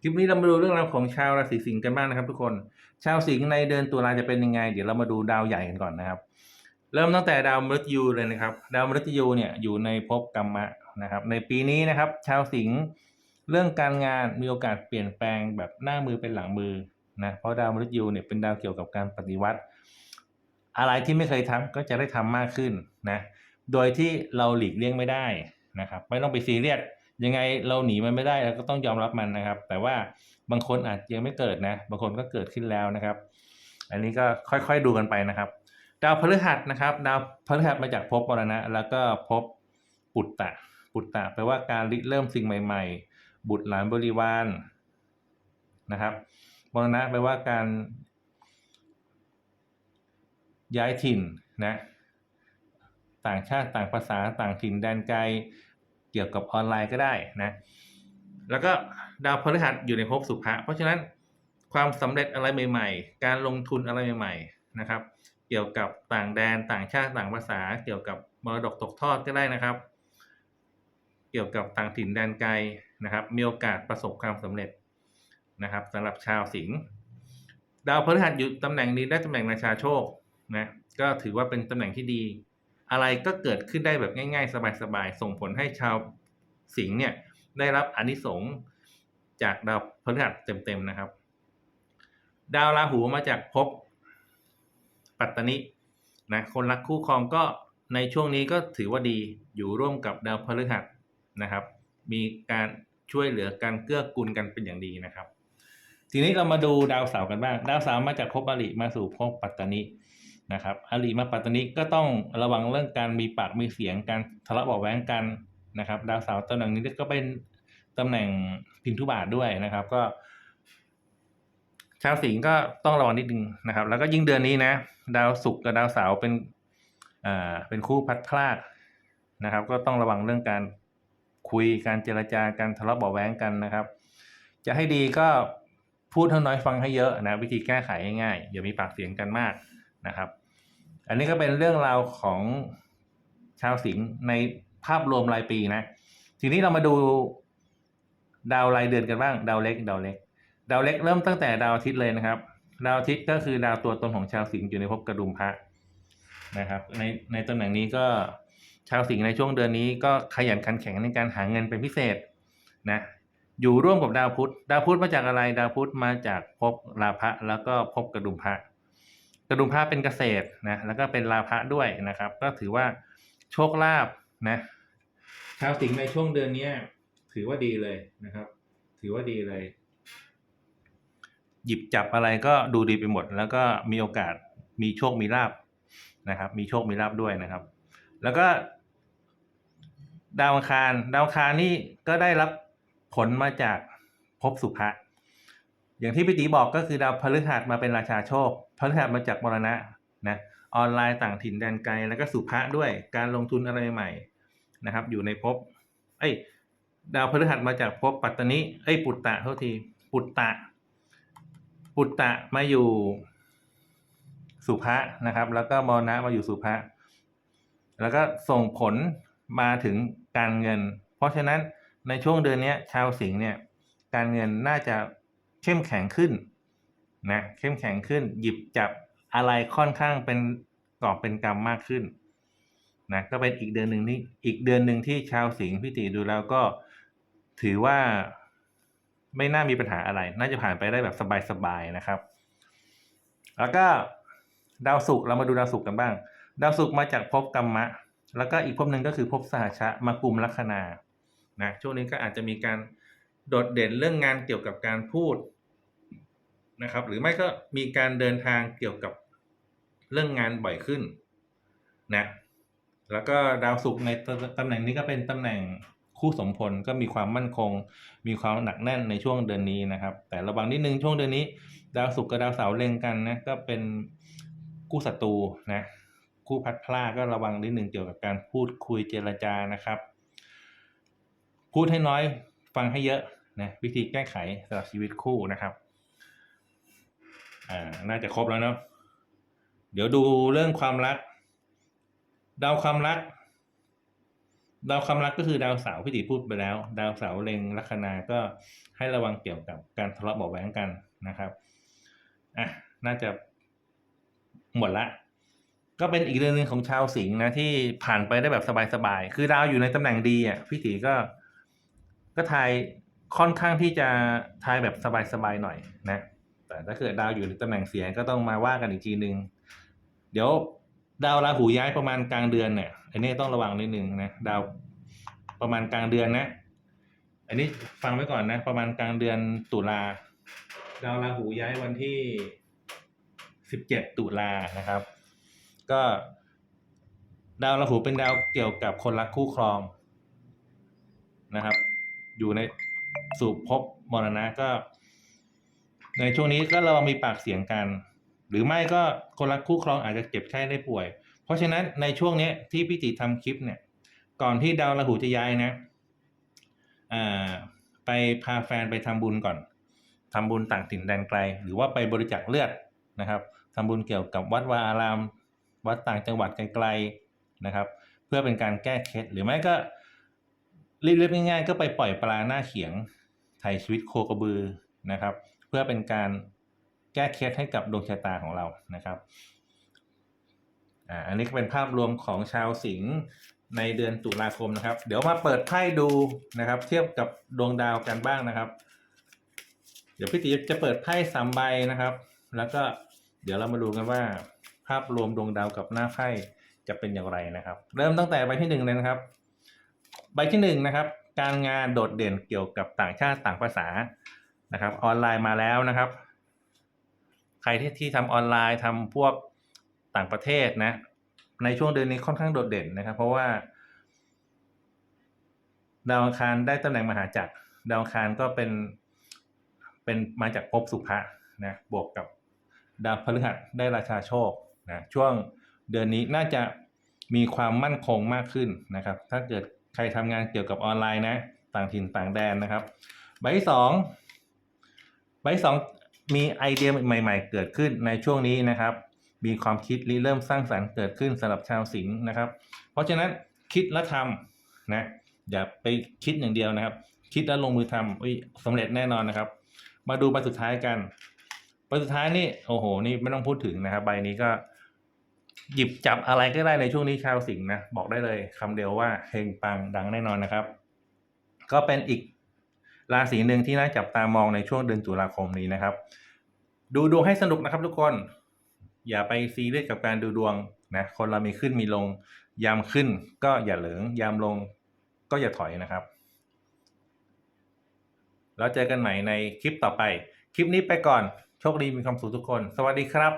คลิปนี้เรามาดูเรื่องราวของชาวราศีสิงห์กันบ้างนะครับทุกคน ชาวสิงห์ในเดือนตุลาจะเป็นยังไง เดี๋ยวเรามาดูดาวใหญ่กันก่อนนะครับ เริ่มตั้งแต่ดาวมฤตยูเลยนะครับ ดาวมฤตยูเนี่ยอยู่ในภพกรรมะนะครับ ในปีนี้นะครับ ชาวสิงห์เรื่องการงานมีโอกาสเปลี่ยนแปลงแบบหน้ามือเป็นหลังมือนะ เพราะดาวมฤตยูเนี่ยเป็นดาวเกี่ยวกับการปฏิวัติ อะไรที่ไม่เคยทำก็จะได้ทำมากขึ้นนะ โดยที่เราหลีกเลี่ยงไม่ได้นะครับ ไม่ต้องไปซีเรียส ยังไงเราหนีมันไม่ได้เราก็ต้องยอมรับมันนะครับ แต่ว่าบางคนอาจยังไม่เกิดนะ บางคนก็เกิดขึ้นแล้วนะครับ อันนี้ก็ค่อยๆดูกันไปนะครับ ดาวพฤหัสนะครับ ดาวพฤหัสมาจากภพมรณะ แล้วก็ภพปุตตะ ปุตตะแปลว่าการริเริ่มสิ่งใหม่ ๆ บุตรหลานบริวารนะครับมรณะแปลว่าการย้ายถิ่นนะ ต่างชาติต่างภาษาต่างถิ่นแดนไกล กี่ยวกับออนไลน์ก็ได้นะแล้วก็ดาวพฤหัสอยู่ในภพสุภะเพราะฉะนั้นความสำเร็จอะไรใหม่ ๆ การลงทุนอะไรใหม่ ๆนะครับ เกี่ยวกับต่างแดนต่างชาติต่างภาษา เกี่ยวกับมรดกตกทอดก็ได้นะครับ เกี่ยวกับต่างถิ่นแดนไกลนะครับ มีโอกาสประสบความสำเร็จนะครับสำหรับชาวสิงห์ดาวพฤหัสอยู่ตำแหน่งนี้ได้ตำแหน่งราชาโชคนะก็ถือว่าเป็นตำแหน่งที่ดี อะไรก็เกิดขึ้นได้แบบง่ายๆ สบายๆ ส่งผลให้ชาวสิงห์เนี่ยได้รับอานิสงส์จากดาวพฤหัสเต็มๆนะครับ ดาวราหูมาจากภพปัตตนินะคนรักคู่ครองก็ในช่วงนี้ก็ถือว่าดีอยู่ร่วมกับดาวพฤหัสนะครับ มีการช่วยเหลือการเกื้อกูลกันเป็นอย่างดีนะครับ ทีนี้เรามาดูดาวเสาร์กันบ้าง ดาวเสาร์มาจากภพอริมาสู่ภพปัตตนิ นะครับอริมาปัตตานิก็ต้องระวังเรื่องการมีปากมีเสียงการทะเลาะเบาะแว้งกันนะครับ ดาวเสาร์ตำแหน่งนี้ก็เป็นตำแหน่งพินทุบาทด้วยนะครับ ก็ ชาวสิงห์ก็ต้องระวังนิดนึงนะครับ แล้วก็ยิ่งเดือนนี้นะ ดาวศุกร์กับดาวเสาร์เป็นอ่าเป็นคู่พัดพลากนะครับ ก็ต้องระวังเรื่องการคุยการเจรจาการทะเลาะเบาะแว้งกันนะครับ จะให้ดีก็พูดเท่าน้อยฟังให้เยอะนะวิธีแก้ไขง่ายๆอย่ามีปากเสียงกันมากนะครับ อันนี้ก็เป็นเรื่องราวของชาวสิงห์ในภาพรวมรายปีนะ ทีนี้เรามาดูดาวรายเดือนกันบ้าง ดาวเล็ก ดาวเล็ก ดาวเล็กเริ่มตั้งแต่ดาวอาทิตย์เลยนะครับ ดาวอาทิตย์ก็คือดาวตัวตนของชาวสิงห์อยู่ในภพกระดุมพระนะครับ ในในตำแหน่งนี้ก็ชาวสิงห์ในช่วงเดือนนี้ก็ขยันขันแข็งในการหาเงินเป็นพิเศษนะอยู่ร่วมกับดาวพุธ ดาวพุธมาจากอะไร ดาวพุธมาจากภพราพะแล้วก็ภพกระดุมพระ กระดุมพระเป็นเกษตรนะแล้วก็เป็นราพะด้วยนะครับ ก็ถือว่าโชคลาภนะชาวสิงห์ในช่วงเดือนเนี้ยถือว่าดีเลยนะครับ ถือว่าดีเลย หยิบจับอะไรก็ดูดีไปหมด แล้วก็มีโอกาสมีโชคมีลาบนะครับ มีโชคมีลาบด้วยนะครับ แล้วก็ ดาวอังคาร ดาวอังคารนี่ก็ได้รับผลมาจากภพสุภะ อย่างที่พี่ตีบอกก็คือดาวพฤหัสมาเป็นราชาโชคพฤหัสมาจากมรณะนะออนไลน์ต่างถิ่นแดนไกลแล้วก็สุภะด้วยการลงทุนอะไรใหม่นะครับ อยู่ในภพเอ้ยดาวพฤหัสมาจากภพปัตตนิเอ้ยปุตตะเท่าทีปุตตะ ปุตตะมาอยู่สุภะนะครับ แล้วก็มรณะมาอยู่สุภะแล้วก็ส่งผลมาถึงการเงิน เพราะฉะนั้นในช่วงเดือนนี้ชาวสิงห์เนี่ย การเงินน่าจะ เข้มแข็งขึ้นนะเข้มแข็งขึ้น หยิบจับอะไรค่อนข้างเป็นกอบเป็นกรรมมากขึ้นนะก็เป็นอีกเดือนหนึ่งที่อีกเดือนหนึ่งที่ชาวสิงห์พี่ติดูแล้วก็ถือว่าไม่น่ามีปัญหาอะไร น่าจะผ่านไปได้แบบสบายๆนะครับ แล้วก็ดาวศุกร์เรามาดูดาวศุกร์กันบ้าง ดาวศุกร์มาจากภพกรรมะ แล้วก็อีกภพหนึ่งก็คือภพสหชะมากลุ่มลัคนานะช่วงนี้ก็อาจจะมีการโดดเด่นเรื่องงานเกี่ยวกับการพูด นะครับ หรือไม่ก็มีการเดินทางเกี่ยวกับเรื่องงานบ่อยขึ้นนะแล้วก็ดาวศุกร์ในตตำแหน่งนี้ก็เป็นตำแหน่งคู่สมพลก็มีความมั่นคง มีความหนักแน่นในช่วงเดือนนี้นะครับ แต่ระวังนิดนึงช่วงเดือนนี้ ดาวศุกร์กับดาวเสาร์เล็งกันนะก็เป็นคู่ศัตรูนะคู่พัดพลาดก็ระวังนิดนึงเกี่ยวกับการพูดคุยเจรจานะครับ พูดให้น้อยฟังให้เยอะนะวิธีแก้ไขสำหรับชีวิตคู่นะครับ อ่า น่าจะครบแล้วเนาะ เดี๋ยวดูเรื่องความรัก ดาวความรัก ดาวความรักก็คือดาวเสาร์พี่ติพูดไปแล้ว ดาวเสาร์เล็งลัคนาก็ให้ระวังเกี่ยวกับการทะเลาะเบาะแว้งกันนะครับ อะ น่าจะหมดละ ก็เป็นอีกเรื่องหนึ่งของชาวสิงห์นะที่ผ่านไปได้แบบสบายๆ คือดาวอยู่ในตำแหน่งดีอะพี่ตีก็ ก็ทายค่อนข้างที่จะทายแบบสบายๆหน่อยนะ แต่ถ้าเกิดดาวอยู่ในตำแหน่งเสียก็ต้องมาว่ากันอีกทีหนึ่งเดี๋ยวดาวราหูย้ายประมาณกลางเดือนเนี่ยอันนี้ต้องระวังนิดนึงนะดาวประมาณกลางเดือนนะ อันนี้ฟังไว้ก่อนนะ ประมาณกลางเดือนตุลาดาวราหูย้ายวันที่สิบเจ็ดตุลานะครับ ก็ดาวราหูเป็นดาวเกี่ยวกับคนรักคู่ครองนะครับ อยู่ในสู่ภพมรณะก็ ในช่วงนี้ก็ระวังมีปากเสียงกัน หรือไม่ก็คนรักคู่ครองอาจจะเจ็บไข้ได้ป่วย เพราะฉะนั้นในช่วงนี้ที่พี่ติทำคลิปเนี่ย ก่อนที่ดาวราหูจะย้ายนะอ่าไปพาแฟนไปทำบุญก่อนทำบุญต่างถิ่นแดนไกล หรือว่าไปบริจาคเลือดนะครับทำบุญเกี่ยวกับวัดวาอาราม วัดต่างจังหวัดไกลๆนะครับ เพื่อเป็นการแก้เคล็ดหรือไม่ก็เรียบๆง่ายๆก็ไปปล่อยปลาหน้าเขียงไถ่ชีวิตโคกระบือนะครับ เพื่อเป็นการแก้เคล็ดให้กับดวงชะตาของเรานะครับอ่าอันนี้ก็เป็นภาพรวมของชาวสิงห์ในเดือนตุลาคมนะครับ เดี๋ยวมาเปิดไพ่ดูนะครับ เทียบกับดวงดาวกันบ้างนะครับ เดี๋ยวพี่ตีจะเปิดไพ่สามใบนะครับ แล้วก็เดี๋ยวเรามาดูกันว่า ภาพรวมดวงดาวกับหน้าไพ่จะเป็นอย่างไรนะครับ เริ่มตั้งแต่ใบที่หนึ่งเลยนะครับ ใบที่หนึ่งนะครับ การงานโดดเด่นเกี่ยวกับต่างชาติต่างภาษา นะครับออนไลน์มาแล้วนะครับ ใครที่ที่ทำออนไลน์ทำพวกต่างประเทศนะ ในช่วงเดือนนี้ค่อนข้างโดดเด่นนะครับ เพราะว่า ดาวอังคารได้ตำแหน่งมหาจักรดาวอังคารก็เป็นเป็นมาจากภพสุภะนะบวกกับดาวพฤหัสได้ราชาโชคนะช่วงเดือนนี้น่าจะมีความมั่นคงมากขึ้นนะครับ ถ้าเกิดใครทำงานเกี่ยวกับออนไลน์นะ ต่างถิ่นต่างแดนนะครับ ใบที่สอง ใบที่สองมีไอเดียใหม่ ๆ เกิดขึ้นในช่วงนี้นะครับ มีความคิดริเริ่มสร้างสรรค์เกิดขึ้นสำหรับชาวสิงห์นะครับ เพราะฉะนั้นคิดและทำนะอย่าไปคิดอย่างเดียวนะครับ คิดแล้วลงมือทำอุ้ยสำเร็จแน่นอนนะครับ มาดูใบสุดท้ายกันใบสุดท้ายนี่โอ้โหนี่ไม่ต้องพูดถึงนะครับ ใบนี้ก็ หยิบจับอะไรก็ได้ในช่วงนี้ชาวสิงห์นะบอกได้เลยคำเดียวว่าเฮงปังดังแน่นอนนะครับ ก็เป็นอีก ราศีหนึ่งที่น่าจับตามองในช่วงเดือนตุลาคมนี้นะครับ ดูดวงให้สนุกนะครับทุกคน อย่าไปซีเรียสกับการดูดวงนะคนเรามีขึ้นมีลง ยามขึ้นก็อย่าเหลิงยามลงก็อย่าถอยนะครับ แล้วเจอกันใหม่ในคลิปต่อไป คลิปนี้ไปก่อน โชคดีมีความสุขทุกคน สวัสดีครับ